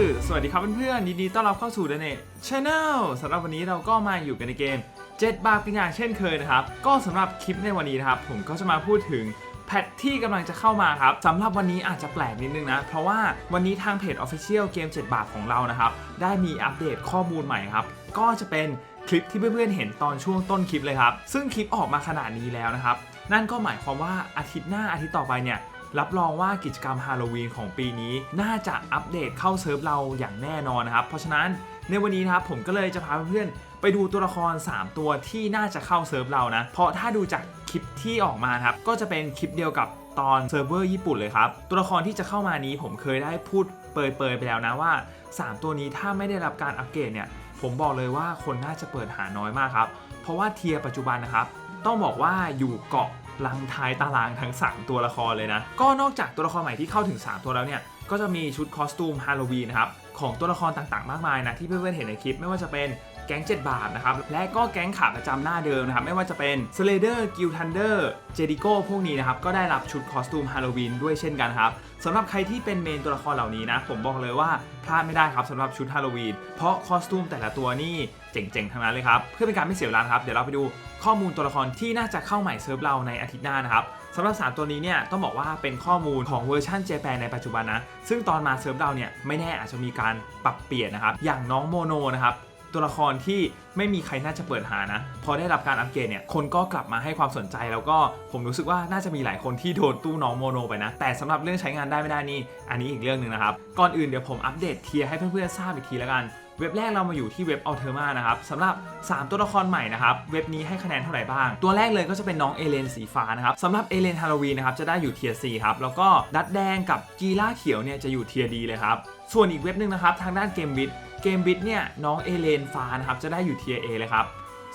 สื่อสวัสดีครับเพื่อนๆยินดีต้อนรับเข้าสู่ The Net Channel สำหรับวันนี้เราก็มาอยู่กันในเกม 7 บาปกันอย่างเช่นเคยนะครับ ก็สำหรับคลิปในวันนี้นะครับ ผมก็จะมาพูดถึงแพทที่กำลังจะเข้ามาครับสำหรับวันนี้อาจจะแปลกนิดนึงนะ เพราะว่าวันนี้ทางเพจ Official เกม 7 บาทของเรานะครับ ได้มีอัปเดตข้อมูลใหม่ครับ ก็จะเป็นคลิปที่เพื่อนๆเห็นตอนช่วงต้นคลิปเลยครับ ซึ่งคลิปออกมาขนาดนี้แล้วนะครับ นั่นก็หมายความว่าอาทิตย์หน้าอาทิตย์ต่อไปเนี่ย รับรองว่ากิจกรรมฮาโลวีนของปีนี้ น่าจะอัปเดตเข้าเซิร์ฟเราอย่างแน่นอนนะครับ เพราะฉะนั้นในวันนี้นะครับผมก็เลยจะพาเพื่อนๆไปดูตัวละคร 3 ตัวที่น่าจะเข้าเซิร์ฟเรานะ เพราะถ้าดูจากคลิปที่ออกมาครับก็จะเป็นคลิปเดียวกับตอนเซิร์ฟเวอร์ญี่ปุ่นเลยครับ ตัวละครที่จะเข้ามานี้ผมเคยได้พูดเปยๆไปแล้วนะว่า 3 ตัวนี้ถ้าไม่ได้รับการอัปเกรดเนี่ยผมบอกเลยว่าคนน่าจะเปิดหาน้อยมากครับ เพราะว่าเทียร์ปัจจุบันนะครับ ต้องบอกว่าอยู่เกาะ ลังท้ายตารางทั้ง 3 ตัวละครเลยนะ ก็นอกจากตัวละครใหม่ที่เข้าถึง 3 ตัวแล้วเนี่ย ก็จะมีชุดคอสตูมฮาโลวีนนะครับ ของตัวละครต่างๆ มากมายนะ ที่เพื่อนๆ เห็นในคลิปไม่ว่าจะเป็นแก๊ง 7 บาทนะครับ และก็แก๊งขาประจำหน้าเดิมนะครับ ไม่ว่าจะเป็นสเลเดอร์กิลทันเดอร์เจดิโก้พวกนี้นะครับ ก็ได้รับชุดคอสตูมฮาโลวีนด้วยเช่นกันครับสำหรับใครที่เป็นเมนตัวละครเหล่านี้นะ ผมบอกเลยว่าพลาดไม่ได้ครับสำหรับชุดฮาโลวีนเพราะคอสตูมแต่ละตัวนี่ เจ๋งๆทั้งนั้นเลยครับ เพื่อเป็นการไม่เสียเวลาครับ เดี๋ยวเราไปดูข้อมูลตัวละครที่น่าจะเข้าใหม่เซิร์ฟเราในอาทิตย์หน้านะครับสำหรับ 3 ตัวนี้เนี่ยต้องบอกว่าเป็นข้อมูลของเวอร์ชันเจแปนในปัจจุบันนะ ซึ่งตอนมาเซิร์ฟเราเนี่ยไม่แน่อาจจะมีการปรับเปลี่ยนนะครับ อย่างน้องโมโนนะครับ ตัวละครที่ไม่มีใครน่าจะเปิดหานะ พอได้รับการอัปเกรดเนี่ยคนก็กลับมาให้ความสนใจแล้วก็ผมรู้สึกว่าน่าจะมีหลายคนที่โดนตู้น้องโมโนไปนะ แต่สำหรับเรื่องใช้งานได้ไม่ได้นี่อันนี้อีกเรื่องหนึ่งนะครับ ก่อนอื่นเดี๋ยวผมอัปเดตเทียร์ให้เพื่อนๆทราบอีกทีแล้วกันเว็บแรกเรามาอยู่ที่เว็บ a l t e r m a นะครับสำหรับ 3 ตัวละครใหม่นะครับ เว็บนี้ให้คะแนนเท่าไหร่บ้าง ตัวแรกเลยก็จะเป็นน้องเอเลนสีฟ้านะครับสำหรับเอเลนฮาโลวีนนะครับจะได้อยู่เทียร์ C ครับ แล้วก็ดัดแดงกับจีล่าเขียวเนี่ยจะอยู่เทียร์ D เลยครับ ส่วนอีกเว็บหนึ่งนะครับ ทางด้านเกมบิท เกมบิทเนี่ยน้องเอเลนฟ้านะครับจะได้อยู่เทียร์ A เลยครับ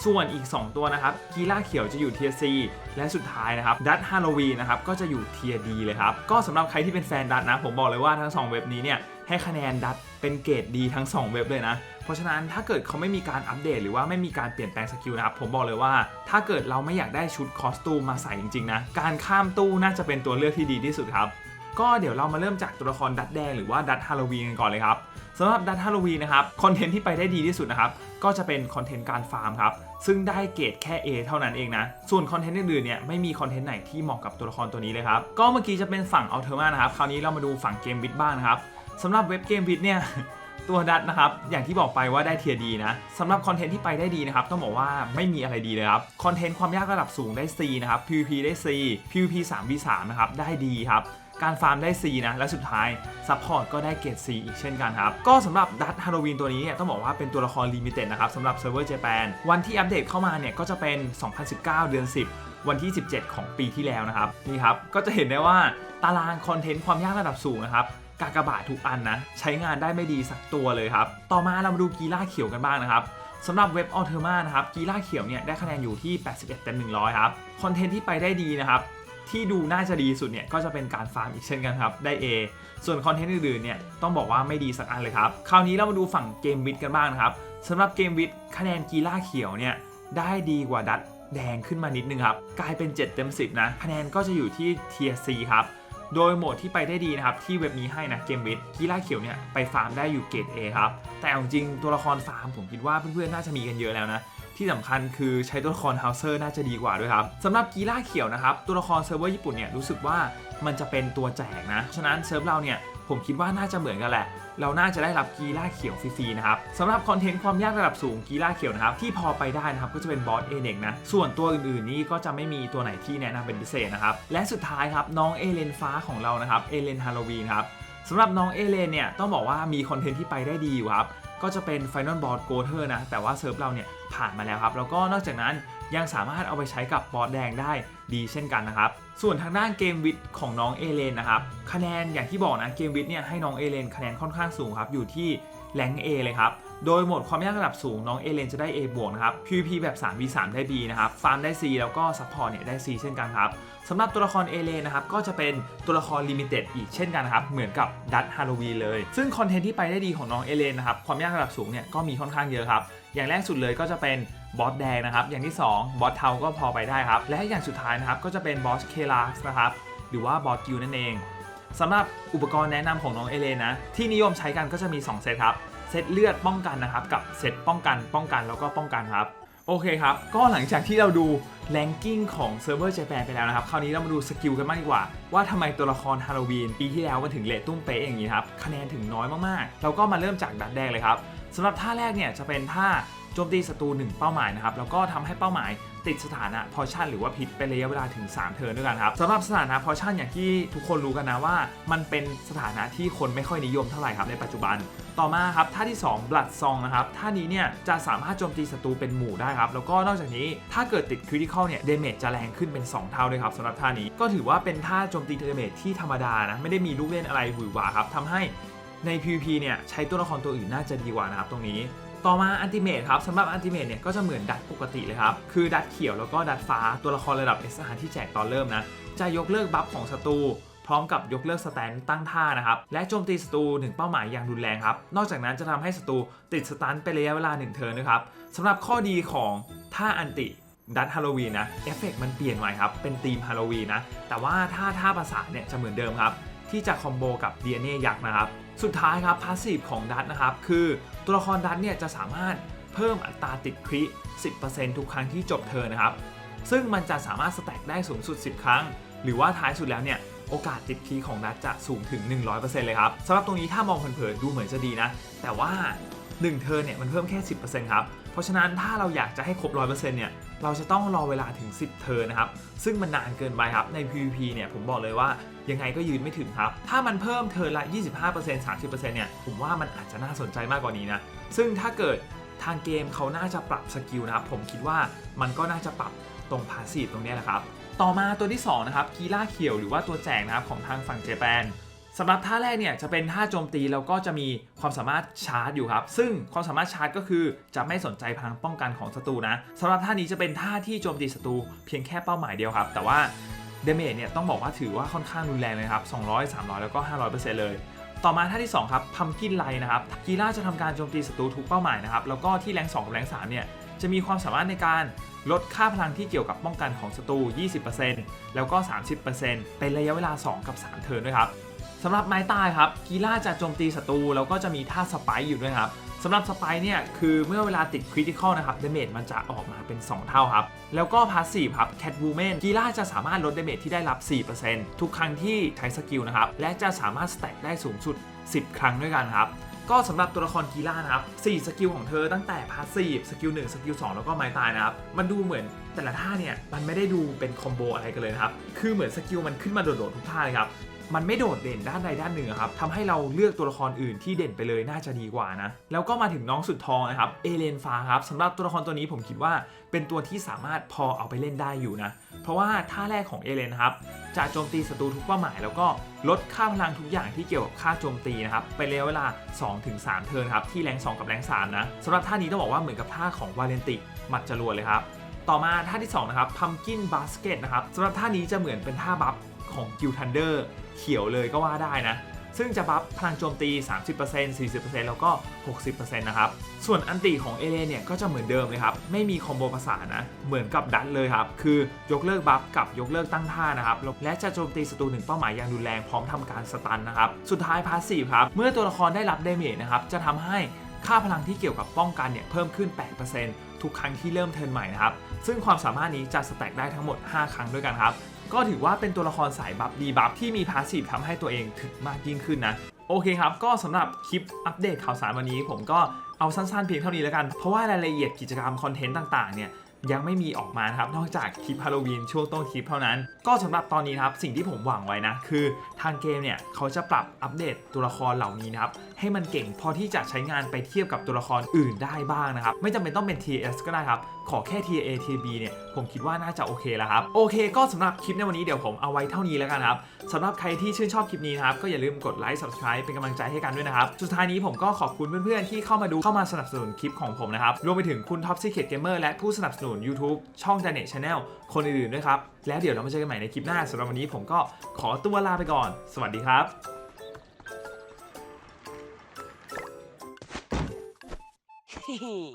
ส่วนอีก 2 ตัวนะครับกีล่าเขียวจะอยู่เทียร์ C และสุดท้ายนะครับดัตฮาโลวีนะครับก็จะอยู่เทียร์ D เลยครับ ก็สำหรับใครที่เป็นแฟนดัตนะ ผมบอกเลยว่าทั้ง 2 เว็บนี้เนี่ยให้คะแนนดัตเป็นเกรดดีทั้ง 2 เว็บเลยนะ เพราะฉะนั้นถ้าเกิดเขาไม่มีการอัปเดต หรือว่าไม่มีการเปลี่ยนแปลงสกิลนะครับผมบอกเลยว่า ถ้าเกิดเราไม่อยากได้ชุดคอสตูมมาใส่จริงๆนะการข้ามตู้น่าจะเป็นตัวเลือกที่ดีที่สุดครับ ก็เดี๋ยวเรามาเริ่มจากตัวละครดัตแดงหรือว่าดัตฮาโลวีนกันก่อนเลยครับสำหรับดัตฮาโลวีนนะครับคอนเทนต์ที่ไปได้ดีที่สุดนะครับก็จะเป็นคอนเทนต์การฟาร์มครับซึ่งได้เกรดแค่ A เท่านั้นเองนะ ส่วนคอนเทนต์อื่นๆเนี่ยไม่มีคอนเทนต์ไหนที่เหมาะกับตัวละครตัวนี้เลยครับ ก็เมื่อกี้จะเป็นฝั่งอัลเทอร์มานะครับ คราวนี้เรามาดูฝั่งเกมบิทบ้างนะครับสำหรับเว็บเกมบิทเนี่ยตัวดัตนะครับ อย่างที่บอกไปว่าได้เทียดีนะสำหรับคอนเทนต์ที่ไปได้ดีนะครับ ต้องบอกว่าไม่มีอะไรดีเลยครับ คอนเทนต์ความยากระดับสูงได้ C นะครับ PVP ได้ C PVP 3v3 นะครับได้ดีครับ การฟาร์มได้ C นะและสุดท้ายซัพพอร์ตก็ได้เกรด C อีกเช่นกันครับ ก็สำหรับดัตฮาโลวีนตัวนี้เนี่ยต้องบอกว่าเป็นตัวละครลิมิเต็ดนะครับสำหรับเซิร์ฟเวอร์เจแปนวันที่อัปเดตเข้ามาเนี่ยก็จะเป็น 2019 เดือน 10 วันที่ 17 ของปีที่แล้วนะครับนี่ครับก็จะเห็นได้ว่าตารางคอนเทนต์ความยากระดับสูงนะครับกากบาททุกอันนะใช้งานได้ไม่ดีสักตัวเลยครับต่อมาเรามาดูกีล่าเขียวกันบ้างนะครับสำหรับเว็บอ l เทอร์มานะครับกีล่าเขียวเนี่ยได้คะแนนอยู่ที่ 81เต็ม100 ครับ คอนเทนต์ที่ไปได้ดีนะครับ ที่ดูน่าจะดีสุดเนี่ยก็จะเป็นการฟาร์มอีกเช่นกันครับ ได้ A ส่วนคอนเทนต์อื่นๆเนี่ยต้องบอกว่าไม่ดีสักอันเลยครับ คราวนี้เรามาดูฝั่งเกมวิดกันบ้างนะครับสำหรับเกมวิดคะแนนกีล่าเขียวเนี่ยได้ดีกว่าดัตแดงขึ้นมานิดนึงครับ กลายเป็น 7 เต็ม 10 นะคะแนนก็จะอยู่ที่เทียร์ C ครับโดยโหมดที่ไปได้ดีนะครับ ที่เว็บนี้ให้นะเกมวิดกีฬาเขียวเนี่ยไปฟาร์มได้อยู่เกรด A ครับแต่เอาจริงตัวละครฟาร์มผมคิดว่าเพื่อนๆน่าจะมีกันเยอะแล้วนะ ที่สำคัญคือใช้ตัวละครเฮาเซอร์น่าจะดีกว่าด้วยครับสำหรับกีฬาเขียวนะครับตัวละครเซิร์ฟเวอร์ญี่ปุ่นเนี่ยรู้สึกว่ามันจะเป็นตัวแจกนะฉะนั้นเซิร์ฟเราเนี่ยผมคิดว่าน่าจะเหมือนกันแหละ เราน่าจะได้รับกีฬาเขียวฟรีๆนะครับสำหรับคอนเทนต์ความยากระดับสูงกีฬาเขียวนะครับที่พอไปได้นะครับก็จะเป็นบอสเอเน็กนะ ส่วนตัวอื่นๆนี่ก็จะไม่มีตัวไหนที่แนะนำเป็นพิเศษนะครับ และสุดท้ายครับน้องเอเลนฟ้าของเรานะครับเอเลนฮาโลวีนครับสำหรับน้องเอเลนเนี่ยต้องบอกว่ามีคอนเทนต์ที่ไปได้ดีอยู่ครับ ก็จะเป็น Final Board g o t e r นะ แต่ว่าเซิร์ฟเราเนี่ยผ่านมาแล้วครับ แล้วก็นอกจากนั้นยังสามารถเอาไปใช้กับบอสแดงได้ดีเช่นกันนะครับ ส่วนทางด้านเกมวิทของน้องเอเลนนะครับ คะแนนอย่างที่บอกนะเกมวิทเนี่ยให้น้องเอเลนคะแนนค่อนข้างสูงครับ อยู่ที่แรงเอเลยครับโดยโหมดความยากระดับสูงน้องเอเลนจะได้ A บวกนะครับ PVP แบบ 3v3 ได้ B นะครับ ฟาร์มได้ C แล้วก็ซัพพอร์ตเนี่ยได้ C เช่นกันครับสำหรับตัวละครเอเลนนะครับก็จะเป็นตัวละครลิมิเต็ดอีกเช่นกันนะครับ เหมือนกับดัตฮาโลวีเลย ซึ่งคอนเทนต์ที่ไปได้ดีของน้องเอเลนนะครับความยากระดับสูงเนี่ยก็มีค่อนข้างเยอะครับ อย่างแรกสุดเลยก็จะเป็นบอสแดงนะครับ อย่างที่ 2 บอสเทาก็พอไปได้ครับ และอย่างสุดท้ายนะครับก็จะเป็นบอสเคลาสนะครับหรือว่าบอสกิลนั่นเองสำหรับอุปกรณ์แนะนำของน้องเอเลนนะที่นิยมใช้กันก็จะมี 2 เซตครับ เซตเลือดป้องกันนะครับ กับเซตป้องกันป้องกันแล้วก็ป้องกันครับโอเคครับ ก็หลังจากที่เราดูแ a งกิ้งของเซิร์ฟเวอร์เจแปนไปแล้วนะครับ คราวนี้เรามาดูสกิลกันบ้างดีกว่า ว่าทำไมตัวละครฮาโลวีนปีที่แล้วมันถึงเละตุ้มเป๊ะอย่างนี้ครับ คะแนนถึงน้อยมากๆ เราก็มาเริ่มจากดัดแดงเลยครับสำหรับท่าแรกเนี่ยจะเป็นท่า โจมตีศัตรู1เป้าหมายนะครับแล้วก็ทำให้เป้าหมายติดสถานะพอชั่นหรือว่าพิษเป็นระยะเวลาถึง 3 เทิร์นด้วยกันครับสำหรับสถานะพอชั่นอย่างที่ทุกคนรู้กันนะว่า มันเป็นสถานะที่คนไม่ค่อยนิยมเท่าไหร่ครับในปัจจุบัน ต่อมาครับท่าที่2 Blood Song นะครับท่านี้เนี่ยจะสามารถโจมตีศัตรูเป็นหมู่ได้ครับแล้วก็นอกจากนี้ถ้าเกิดติดคริติคอลเนี่ยเดเมจจะแรงขึ้นเป็น 2 เท่าเลยครับสำหรับท่านี้ก็ถือว่าเป็นท่าโจมตีเดเมจที่ธรรมดานะไม่ได้มีลูกเล่นอะไรหวือหวาครับทำให้ใน PVP เนี่ยใช้ตัวละครตัวอื่นน่าจะดีกว่านะครับตรงนี้ ต่อมาอันติเมทครับสำหรับอันติเมทเนี่ยก็จะเหมือนดัดปกติเลยครับ คือดัดเขียวแล้วก็ดัดฟ้าตัวละครระดับ SR ที่แจกตอนเริ่มนะ จะยกเลิกบัฟของศัตรูพร้อมกับยกเลิกสแตนตั้งท่านะครับ และโจมตีศัตรูถึงเป้าหมายอย่างรุนแรงครับ นอกจากนั้นจะทำให้ศัตรูติดสตันเป็นระยะเวลา 1 เทิร์นนะครับสำหรับข้อดีของท่าอันติดัตฮาโลวีนนะเอฟเฟกมันเปลี่ยนใหม่ครับ เป็นธีมฮาโลวีนนะ แต่ว่าถ้าท่าประสาเนี่ยจะเหมือนเดิมครับ ที่จะคอมโบกับ DNA ยักษ์นะครับ สุดท้ายครับพาสซีฟของดัตนะครับคือตัวละครดัตเนี่ยจะสามารถเพิ่มอัตราติดคริ10%ทุกครั้งที่จบเทินะครับ ซึ่งมันจะสามารถสแต็กได้สูงสุด 10 ครั้ง หรือว่าท้ายสุดแล้วเนี่ยโอกาสติดครีของนัดจะสูงถึง 100%เลยครับสำหรับตรงนี้ถ้ามองเผินๆดูเหมือนจะดีนะ แต่ว่า 1เทินเนี่ยมันเพิ่มแค่ 10%ครับ เพราะฉะนั้นถ้าเราอยากจะให้ครบ 100%เนี่ย เราจะต้องรอเวลาถึง 10 เทิร์นนะครับ ซึ่งมันนานเกินไปครับ ใน PVP เนี่ยผมบอกเลยว่ายังไงก็ยืนไม่ถึงครับ ถ้ามันเพิ่มเทิร์นละ 25% 30%เนี่ย ผมว่ามันอาจจะน่าสนใจมากกว่านี้นะ ซึ่งถ้าเกิดทางเกมเขาน่าจะปรับสกิลนะครับ ผมคิดว่ามันก็น่าจะปรับตรงพาสซีฟตรงนี้ยนะครับ ต่อมาตัวที่2นะครับกีล่าเขียวหรือว่าตัวแจกนะครับของทางฝั่งเจแปน สำหรับท่าแรกเนี่ยจะเป็นท่าโจมตีแล้วก็จะมีความสามารถชาร์จอยู่ครับ ซึ่งความสามารถชาร์จก็คือจะไม่สนใจพลังป้องกันของศัตรูนะสำหรับท่านี้จะเป็นท่าที่โจมตีศัตรูเพียงแค่เป้าหมายเดียวครับ แต่ว่าเดเมจเนี่ยต้องบอกว่าถือว่าค่อนข้างรุนแรงเลยครับ 200 300 แล้วก็ 500%เลย ต่อมาท่าที่ 2 ครับพัมกินไลนะครับกีล่าจะทำการโจมตีศัตรูทุกเป้าหมายนะครับแล้วก็ที่แรง2กับแรง3เนี่ยจะมีความสามารถในการลดค่าพลังที่เกี่ยวกับป้องกันของศัตรู 20%แล้วก็ 30%เป็นระยะเวลา 2 กับ 3 เทิร์นด้วยครับ สำหรับไม้ตายครับกีล่าจะโจมตีศัตรูแล้วก็จะมีท่าสไปอยู่ด้วยครับสำหรับสไปเนี่ยคือเมื่อเวลาติดคริติคอลนะครับเดเมจมันจะออกมาเป็น 2 เท่าครับ แล้วก็พาสซีฟครับแคทวูแมนกีล่าจะสามารถลดเดเมจที่ได้รับ 4%ทุกครั้งที่ใช้สกิลนะครับ และจะสามารถสแต็กได้สูงสุด 10 ครั้งด้วยกันครับ ก็สำหรับตัวละครกีฬานะครับ4สกิลของเธอตั้งแต่พาสซีฟสกิล1สกิล2แล้วก็ไม้ตายนะครับมันดูเหมือนแต่ละท่าเนี่ยมันไม่ได้ดูเป็นคอมโบอะไรกันเลยนะครับคือเหมือนสกิลมันขึ้นมาโดดๆทุกท่าเลยครับ มันไม่โดดเด่นด้านใดด้านหนึ่งครับทำให้เราเลือกตัวละครอื่นที่เด่นไปเลยน่าจะดีกว่านะแล้วก็มาถึงน้องสุดทองนะครับเอเลนฟ้าครับสำหรับตัวละครตัวนี้ผมคิดว่าเป็นตัวที่สามารถพอเอาไปเล่นได้อยู่นะเพราะว่าท่าแรกของเอเลนนะครับจะโจมตีศัตรูทุกเป้าหมาย แล้วก็ลดค่าพลังทุกอย่างที่เกี่ยวกับค่าโจมตีนะครับไประยะเวลา 2-3 เทิร์นครับที่แรง 2 กับแรง3นะสำหรับท่านี้ต้องบอกว่าเหมือนกับท่าของวาเลนติหมัดจรวดเลยครับ ต่อมาท่าที่2นะครับพัมกินบาสเกตนะครับสำหรับท่านี้จะเหมือนเป็นท่าบัฟของกิลทันเดอร์เขียวเลยก็ว่าได้นะ ซึ่งจะบัฟพลังโจมตี 30% 40%แล้วก็ 60%นะครับ ส่วนอันติของเอเลนเนี่ยก็จะเหมือนเดิมเลยครับ ไม่มีคอมโบประสานะ เหมือนกับดัตเลยครับ คือยกเลิกบัฟกับยกเลิกตั้งท่านะครับ และจะโจมตีศัตรูหนึ่งเป้าหมายอย่างรุนแรงพร้อมทำการสตันนะครับ สุดท้ายพาสซีฟครับ เมื่อตัวละครได้รับเดเมจนะครับ จะทำให้ค่าพลังที่เกี่ยวกับป้องกันเนี่ยเพิ่มขึ้น 8% ทุกครั้งที่เริ่มเทิร์นใหม่นะครับ ซึ่งความสามารถนี้จะสแต็กได้ทั้งหมด 5 ครั้งด้วยกันครับ ก็ถือว่าเป็นตัวละครสายบัฟดีบัฟที่มีพาสซีฟทำให้ตัวเองถึกมากยิ่งขึ้นนะโอเคครับ ก็สำหรับคลิปอัปเดตข่าวสารวันนี้ ผมก็เอาสั้นๆเพียงเท่านี้แล้วกัน เพราะว่ารายละเอียดกิจกรรมคอนเทนต์ต่างๆเนี่ย ยังไม่มีออกมาครับนอกจากคลิปฮาโลวีนช่วงต้นคลิปเท่านั้น ก็สำหรับตอนนี้ครับสิ่งที่ผมหวังไว้นะ คือทางเกมเนี่ยเขาจะปรับอัปเดตตัวละครเหล่านี้นะครับให้มันเก่งพอที่จะใช้งานไปเทียบกับตัวละครอื่นได้บ้างนะครับไม่จำเป็นต้องเป็น TS ก็ได้ครับขอแค่ TA TB เนี่ยผมคิดว่าน่าจะโอเคแล้วครับโอเคก็สำหรับคลิปในวันนี้เดี๋ยวผมเอาไว้เท่านี้แล้วกันครับสำหรับใครที่ชื่นชอบคลิปนี้นะครับก็อย่าลืมกดไลค์ subscribe เป็นกำลังใจให้กันด้วยนะครับสุดท้ายนี้ผมก็ขอบคุณเพื่อนๆที่เข้ามาดูเข้ามาสนับสนุนคลิปของผมนะครับรวมไปถึงคุณ Top Secret Gamer และผู้สนับสนุน YouTube ช่อง Janet Channel คนอื่นๆด้วยครับ แล้วเดี๋ยวเรามาเจอกันใหม่ในคลิปหน้าสำหรับวันนี้ผมก็ขอตัวลาไปก่อน สวัสดีครับ Hehe.